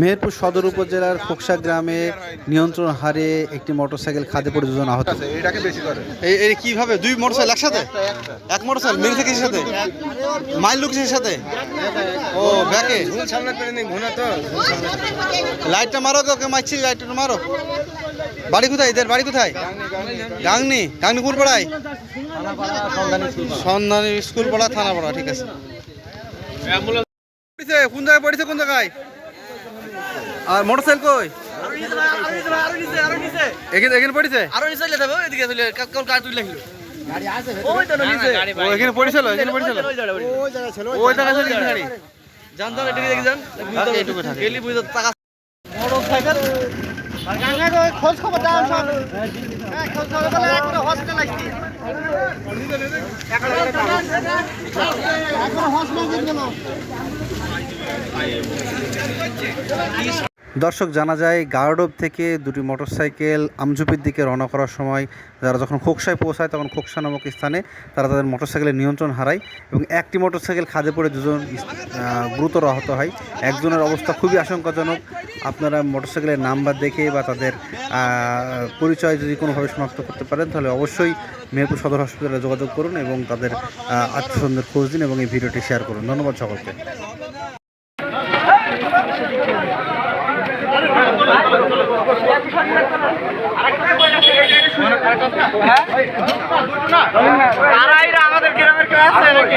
মেহেরপুর সদর উপজেলার খোকসা গ্রামে নিয়ন্ত্রণ হারে একটি মোটরসাইকেল খাদে পড়ে দুজন আহত। আছে এটাকে বেশি করে। এই এই কীভাবে দুই মোটরসাইকেল একসাথে? এক মোটরসাইকেল মেরেছে কিসের সাথে? মাইল লোক সাথে? ও ব্যাকে? সামনে পেরে নেই ঘুনা তো। লাইটটা মারো কে ওকে মারছি লাইটটা মারো। বাড়ি কোথায়? এদের বাড়ি কোথায়? গাংনি গাংনি কোন পাড়ায় সন্ধানী স্কুল পাড়া থানা পাড়া ঠিক আছে। কোন জায়গায় পড়েছে কোন জায়গায়? আর মোটরসাইকেল কই? এখানে এখানে পড়েছে? আরও নিচে। চলে যাবে ওইদিকে চলে কাল কার তুই লাগিল এখানে পড়েছিল এখানে পড়েছিল ওই জায়গায় ছিল এখানে। গাড়ি জান জান এদিকে দেখি যান। এইটুকু থাকে। গেলি বুঝতে টাকা দর্শক, জানা যায় গার্ডব থেকে দুটি মোটরসাইকেল আমঝুপির দিকে রওনা করার সময় যারা যখন খোকসায় পৌঁছায়, তখন খোকসা নামক স্থানে তারা তাদের মোটরসাইকেলের নিয়ন্ত্রণ হারায় এবং একটি মোটরসাইকেল খাদে পড়ে দুজন গুরুতর আহত হয়। একজনের অবস্থা খুবই আশঙ্কাজনক। আপনারা মোটরসাইকেলের নাম্বার দেখে বা তাদের পরিচয় যদি কোনোভাবে শনাক্ত করতে পারেন, তাহলে অবশ্যই মেহেরপুর সদর হসপিটালে যোগাযোগ করুন এবং তাদের আত্মসন্ধানের খোঁজ দিন এবং এই ভিডিওটি শেয়ার করুন। ধন্যবাদ সকলকে। আমাদের গ্রামের কেউ আসছে নাকি